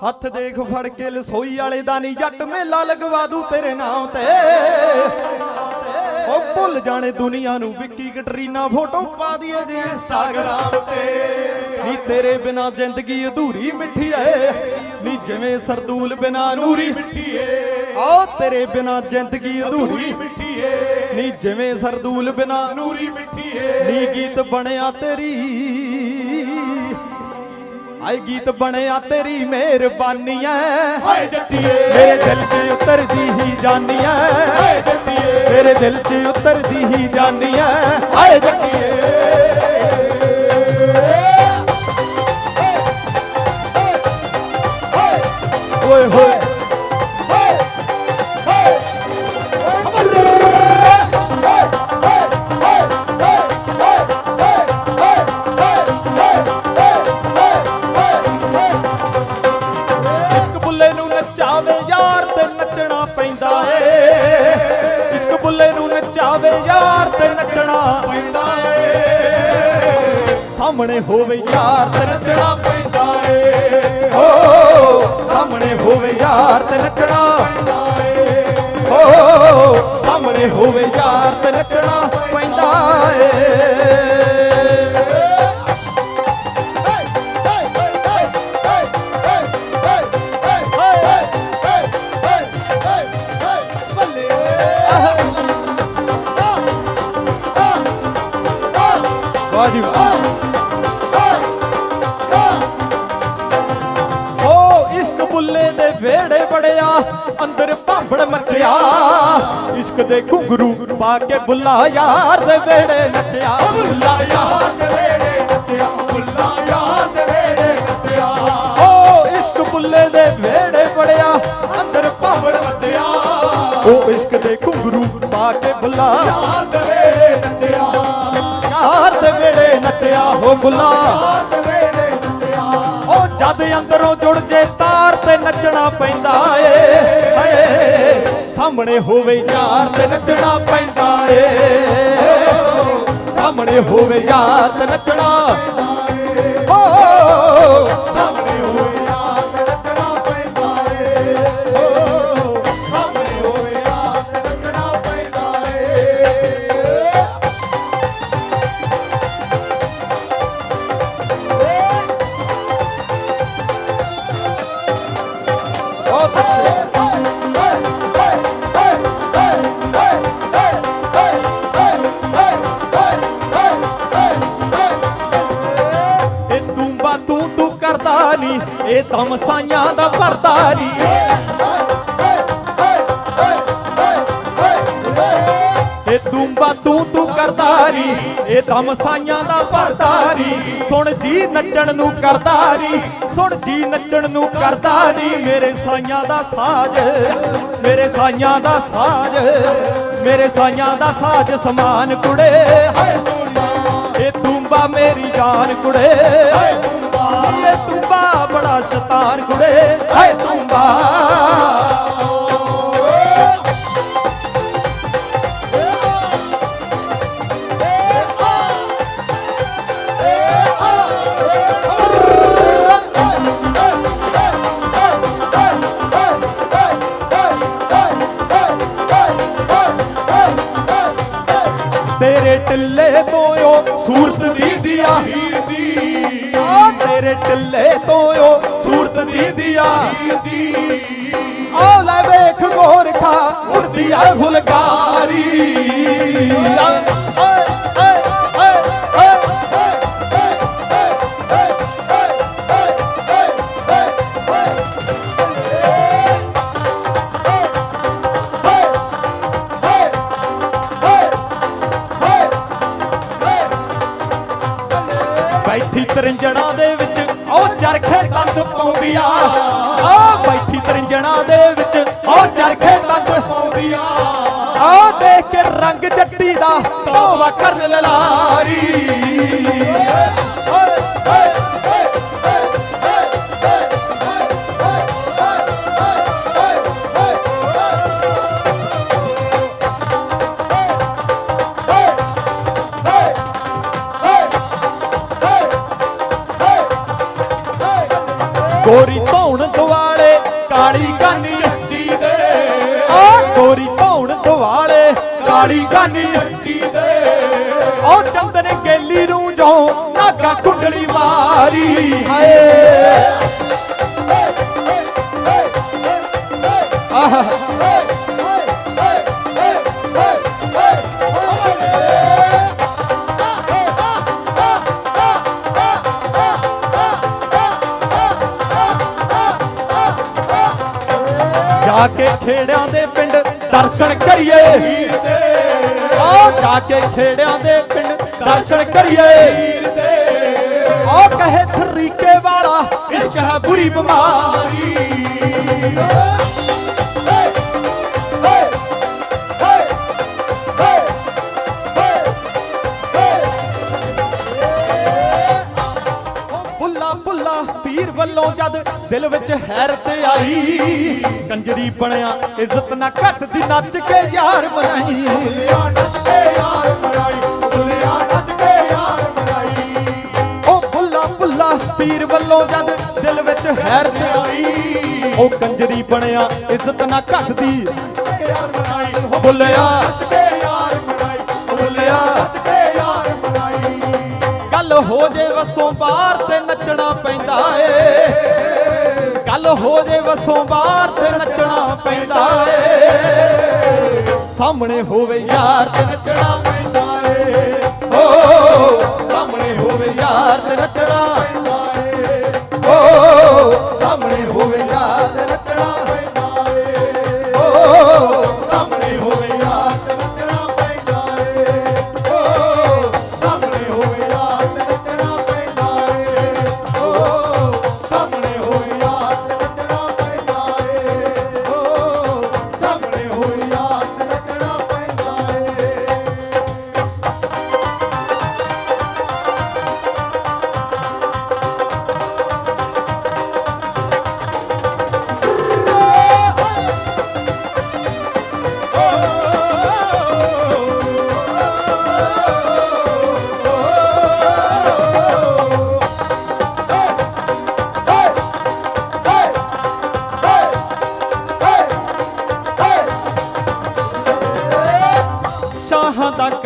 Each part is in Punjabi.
ਹੱਥ ਦੇਖ ਫੜ ਕੇ ਲਸੋਈ ਵਾਲੇ ਦਾ ਨਹੀਂ ਜੱਟ ਮੇਲਾ ਲਗਵਾ ਦੂ ਤੇਰੇ ਨਾਮ ਤੇ। ਉਹ ਭੁੱਲ ਜਾਣੇ ਦੁਨੀਆ ਨੂੰ ਵਿੱਕੀ ਕਟਰੀਨਾ ਫੋਟੋ ਪਾ ਦਈਏ ਜੀ ਇੰਸਟਾਗ੍ਰਾਮ ਤੇ। ਨੀ ਤੇਰੇ ਬਿਨਾ ਜ਼ਿੰਦਗੀ ਅਧੂਰੀ ਮਿੱਠੀ ਐ ਨੀ ਜਿਵੇਂ ਸਰਦੂਲ ਬਿਨਾ ਨੂਰੀ ਮਿੱਠੀ ਏ। ਆ ਤੇਰੇ ਬਿਨਾ ਜ਼ਿੰਦਗੀ ਅਧੂਰੀ ਮਿੱਠੀ ਏ। ਨੀ ਜਿਵੇਂ ਸਰਦੂਲ ਬਿਨਾ ਨੂਰੀ ਮਿੱਠੀ ਏ। ਨੀ ਗੀਤ ਬਣਿਆ ਤੇਰੀ। ਆਏ ਗੀਤ ਬਣਿਆ ਤੇਰੀ ਮਿਹਰਬਾਨੀ ਐ ਹਾਏ ਜੱਟੀਏ। ਮੇਰੇ ਦਿਲ 'ਚ ਉਤਰਦੀ ਹੀ ਜਾਨੀ ਐ ਹਾਏ ਜੱਟੀਏ। ਮੇਰੇ ਦਿਲ 'ਚ ਉਤਰਦੀ ਹੀ ਜਾਨੀ ਐ ਹਾਏ ਜੱਟੀਏ। ਨੱਚਣਾ ਪੈਂਦਾ ਏ। ਇਸ਼ਕ ਬੁੱਲੇ ਨੂੰ ਨਚਾਵੇ ਯਾਰ ਤੇ ਨੱਚਣਾ ਪੈਂਦਾ ਏ। ਸਾਹਮਣੇ ਹੋਵੇ ਯਾਰ ਤੇ ਨੱਚਣਾ ਪੈਂਦਾ ਏ। ਹੋ, ਸਾਹਮਣੇ ਹੋਵੇ ਯਾਰ ਤੇ ਨੱਚਣਾ ਓ ਸਾਹਮਣੇ ਹੋਵੇ ਯਾਰ ਤੇ ਨੱਚਣਾ ਪੈਂਦਾ ਏ। ਦੇ ਵੇੜੇ ਬੜਿਆ ਅੰਦਰ ਭਾਂਬੜ ਮੱਚਿਆ ਇਸ਼ਕ ਦੇ ਘੁੰਗਰੂ ਪਾ ਕੇ ਬੁੱਲਾ ਯਾਰ ਦੇ ਵੇੜੇ ਨੱਚਿਆ। ਬੁੱਲਾ ਯਾਰ ਦੇ ਵੇੜੇ ਨੱਚਿਆ ਬੁੱਲਾ ਯਾਰ ਦੇ ਵੇੜੇ ਨੱਚਿਆ। ਓ ਇਸ਼ਕ ਬੁੱਲੇ ਦੇ ਵੇੜੇ ਬੜਿਆ ਅੰਦਰ ਭਾਂਬੜ ਨੱਚਿਆ ਓ ਇਸ਼ਕ ਦੇ ਘੁੰਗਰੂ ਪਾ ਕੇ ਬੁੱਲਾ ਯਾਰ ਦੇ ਵੇੜੇ ਨੱਚਿਆ। ਯਾਰ ਦੇ ਵੇੜੇ ਨੱਚਿਆ ਹੋ ਬੁੱਲਾ। ਯਾਰ ਦੇ ਜਦ ਅੰਦਰੋਂ ਜੁੜ ਜੇ ਤਾਰ ਤੇ ਨੱਚਣਾ ਪੈਂਦਾ ਏ। ਹਾਏ ਸਾਹਮਣੇ ਹੋਵੇ ਯਾਰ ਤੇ ਨੱਚਣਾ ਪੈਂਦਾ ਏ। ਸਾਹਮਣੇ ਹੋਵੇ ਯਾਰ ਤੇ ਨੱਚਣਾ ਓ ਸਾਹਮਣੇ ਇਹ ਤਾਂ ਮਸਾਈਆਂ ਦਾ ਭਰਦਾ ਇਹ ਤੂੰਬਾ ਤੂੰ ਤੂੰ ਕਰਦਾ ਇਹ ਤਾਂ ਮਸਾਈਆਂ ਦਾ ਭਰਦਾ ਸੁਣ ਜੀ ਨੱਚਣ ਨੂੰ ਕਰਦਾਰੀ ਸੁਣ ਜੀ ਨੱਚਣ ਨੂੰ ਕਰਦਾਰੀ ਮੇਰੇ ਸਾਈਆਂ ਦਾ ਸਾਜ, ਮੇਰੇ ਸਾਈਆਂ ਦਾ ਸਾਜ, ਮੇਰੇ ਸਾਈਆਂ ਦਾ ਸਾਜ ਸਮਾਨ ਕੁੜੇ। ਹਾਏ ਤੂੰਬਾ ਇਹ ਤੂੰਬਾ ਮੇਰੀ ਜਾਨ ਕੁੜੇ। ਹਾਏ ਤੂੰਬਾ ਇਹ ਤੂੰਬਾ ਬੜਾ ਸਤਾਰ ਕੁੜੇ ਹਾਏ ਤੂੰਬਾ ਤੇਰੇ ਦਿਆ। ਹੀਰ ਦੀ ਆ ਤੇਰੇ ਟਿੱਲੇ ਤੋਂ ਓ ਸੂਰਤ ਦੀ ਦਿਆ। ਹੀਰ ਦੀ ਆ ਲੈ ਵੇਖ ਗੋਰਖਾ ਉੜਦੀ ਆ ਫੁਲਕਾਰੀ ਚਰਖੇ ਪਾਉਂਦੀ ਆ ਆ ਬੈਠੀ ਤਰਿੰਜਣਾ ਦੇ ਵਿੱਚ ਉਹ ਚਰਖੇ ਤੰਦ ਪਾਉਂਦੀਆਂ। ਆ ਦੇਖ ਕੇ ਰੰਗ ਜੱਟੀ ਦਾ ਤੋਵਾ ਕਰਨ ਲਲਾਰੀ ਧੌਣ ਦੁਆਲੇ ਕਾਲੀ ਗਾਨੀ ਹੱਡੀ ਦੇ। ਆ। ਗੋਰੀ ਧੌਣ ਦੁਆਲੇ ਕਾਲੀ ਗਾਨੀ ਹੱਡੀ ਦੇ। ਉਹ ਚੰਦਨ ਗੇਲੀ ਨੂੰ ਜੋ ਨਾਗਾ ਕੁੰਡਲੀ ਮਾਰੀ। ਹਾਏ। ਆਹ। ਜਾ ਕੇ ਖੇੜਿਆਂ ਦੇ ਪਿੰਡ ਦਰਸ਼ਨ ਕਰੀਏ। ਵੀਰ ਦੇ ਆ ਜਾ ਕੇ ਖੇੜਿਆਂ ਦੇ ਪਿੰਡ ਦਰਸ਼ਨ ਕਰੀਏ। ਵੀਰ ਦੇ ਆ ਕਹੇ ਤਰੀਕੇ ਵਾਲਾ ਇਸ਼ਕ ਹੈ ਬੁਰੀ ਬਿਮਾਰੀ। ਆਈ ਕੰਜਰੀ ਬਣਿਆ ਇੱਜ਼ਤ ਨਾ ਘੱਟ ਦੀ ਨੱਚ ਕੇ ਯਾਰ ਬਣਾਈ। ਦੁਨੀਆ ਨੱਚ ਕੇ ਯਾਰ ਮਰਾਈ ਦੁਨੀਆ ਨੱਚ ਕੇ ਯਾਰ ਮਰਾਈ ਉਹ ਬੁੱਲਾ ਬੁੱਲਾ ਪੀਰ ਵੱਲੋਂ ਜਦ ਦਿਲ ਵਿੱਚ ਹੈਰਤ ਆਈ ਉਹ ਕੰਜਰੀ ਬਣਿਆ ਇੱਜ਼ਤ ਨਾ ਘੱਟ ਦੀ ਯਾਰ ਬੁੱਲਿਆ। ਨੱਚ ਕੇ ਯਾਰ ਮਰਾਈ ਬੁੱਲਿਆ ਗੱਲ ਹੋ ਜੇ ਵਸੋਂ ਬਾਹਰ ਤੇ ਨੱਚਣਾ ਪੈਂਦਾ ਏ। ਗੱਲ ਹੋ ਜੇ ਵਸੋਂ ਬਾਹਰ ਤੇ ਨੱਚਣਾ ਪੈਂਦਾ ਏ। ਸਾਹਮਣੇ ਹੋਵੇ ਯਾਰ ਤੇ ਨੱਚਣਾ ਪੈਂਦਾ ਏ। ਓ, ਸਾਹਮਣੇ ਹੋਵੇ ਯਾਰ ਤੇ ਨੱਚਣਾ ਪੈਂਦਾ ਏ। ਓ, ਸਾਹਮਣੇ ਹੋਵੇ ਯਾਰ ਤੇ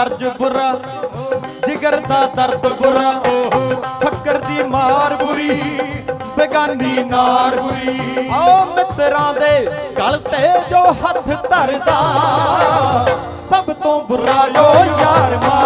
ਕਰਜ਼ ਬੁਰਾ, ਜਿਗਰ ਦਾ ਦਰਦ ਬੁਰਾ ਫੱਕਰ ਦੀ ਮਾਰ ਬੁਰੀ, ਬੇਗਾਨੀ ਨਾਰ ਬੁਰੀ। ਆਓ ਮਿੱਤਰਾਂ ਦੇ ਗਲ ਤੇ ਜੋ ਹੱਥ ਧਰਦਾ, ਸਭ ਤੋਂ ਬੁਰਾ ਜੋ ਯਾਰ ਮਾਰ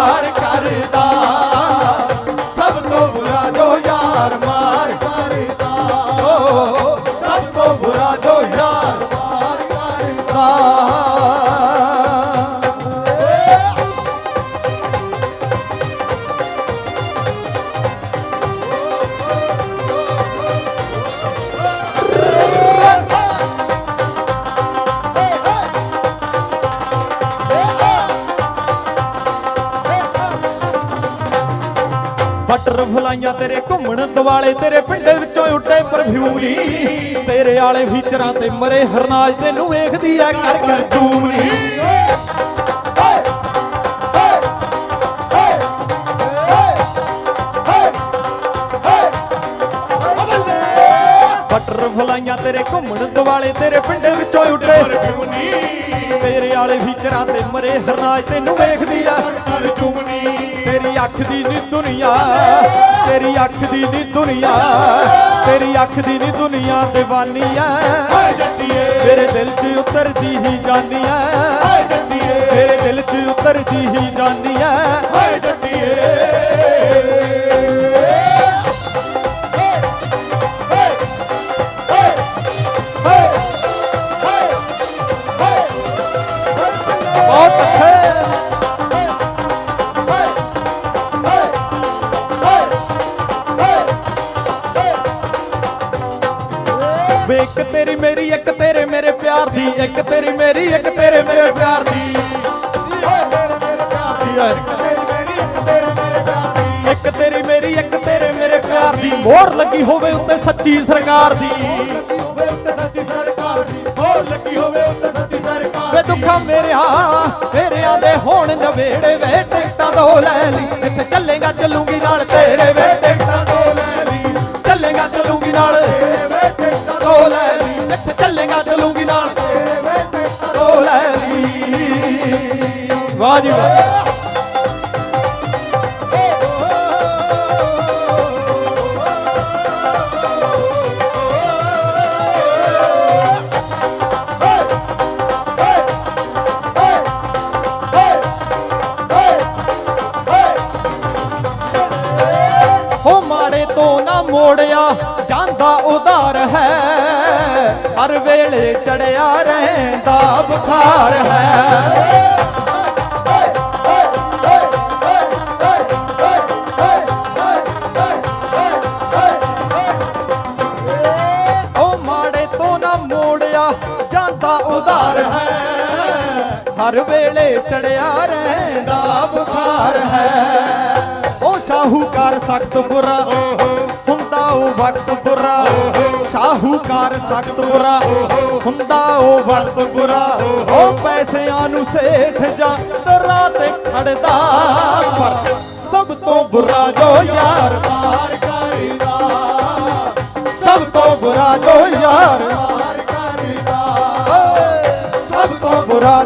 ਬਟਰ ਤੇਰੇ ਘੁੰਮਣ ਦਿਵਾਲੇ ਤੇਰੇ ਪਿੰਡ ਵਿੱਚੋਂ ਉੱਡੇ ਪਰਫਿਊਮ ਨੀ। ਤੇਰੇ ਆਲੇ ਫੀਚਰਾਂ ਤੇ ਮਰੇ ਹਰਨਾਜ, ਤੈਨੂੰ ਵੇਖਦੀ ਐ ਕਰ ਕਰ ਜ਼ੂਮ ਨੀ। ਬਟਰ ਫਲਾਈਆਂ ਤੇਰੇ ਘੁੰਮਣ ਦਿਵਾਲੇ ਤੇਰੇ ਪਿੰਡ ਵਿੱਚੋਂ ਉੱਡੇ ਤੇਰੇ ਵਾਲੇ ਫੀਚਰਾਂ ਤੇ ਮਰੇ ਹਰਨਾਜ, ਤੈਨੂੰ ਵੇਖਦੀ ਆ ਅੱਖ ਦੀ ਨੀ ਦੁਨੀਆ ਤੇਰੀ ਅੱਖ ਦੀ ਨੀ ਦੁਨੀਆ ਤੇਰੀ ਅੱਖ ਦੀ ਨੀ ਦੁਨੀਆ دیਵਾਨੀ ਐ। ਤੇਰੇ ਦਿਲ 'ਚ ਉਤਰਦੀ ਹੀ ਜਾਨੀ ਐ। ਤੇਰੇ ਦਿਲ 'ਚ ਉਤਰਦੀ ਹੀ ਜਾਨੀ ਐ। ਬਹੁਤ ਮੇਰੀ ਇੱਕ ਤੇਰੇ ਮੇਰੇ ਪਿਆਰ ਦੀ। ਇੱਕ ਤੇਰੀ ਮੇਰੀ, ਇੱਕ ਤੇਰੇ ਮੇਰੇ ਪਿਆਰ ਦੀ। ਮੋਹਰ ਲੱਗੀ ਹੋਵੇ ਉੱਤੇ ਸੱਚੀ ਸਰਕਾਰ ਦੀ। ਵੇ ਦੁੱਖਾਂ ਮੇਰਿਆ, ਤੇਰਿਆਂ ਦੇ ਹੋਣ ਨਵੇੜੇ ਵੇ ਟਿਕਟਾਂ ਦੋ ਲੈ ਲਈ। ਇੱਥੇ ਚੱਲੇਗਾ, ਚੱਲੂਗੀ ਨਾਲ ਤੇਰੇ ਵੇ ਟਿਕਟਾਂ। ਦੋ ਲੈ ਲਈ ਚੱਲੇਗਾ ਚੱਲੂਗੀ ਨਾਲ ਤੇਰੇ ਵੇ ਵਾਹ ਜੀ। ਵਾਹ ਮਾੜੇ ਤੋਂ ਨਾ ਮੋੜਿਆ, ਜਾਂਦਾ ਉਧਾਰ ਹੈ। ਹਰ ਵੇਲੇ ਚੜਿਆ ਰਹਿੰਦਾ, ਬੁਖਾਰ ਹੈ। ਉਧਾਰ ਹੈ। ਹਰ ਵੇਲੇ ਚੜਿਆ ਰਹਿੰਦਾ ਬੁਖਾਰ ਹੈ। ਉਹ ਸ਼ਾਹੂਕਾਰ ਸਖਤ ਬੁਰਾ ਹੁੰਦਾ ਉਹ ਵਕਤ ਬੁਰਾ ਸ਼ਾਹੂਕਾਰ ਸਖਤ ਬੁਰਾ ਹੁੰਦਾ ਉਹ ਵਕਤ ਬੁਰਾ ਉਹ ਪੈਸਿਆਂ ਨੂੰ ਸੇਠ ਜਾਂ ਦਰਾਂ ਤੇ ਖੜਦਾ। ਪਰ ਸਭ ਤੋਂ ਬੁਰਾ ਬੁਰਾ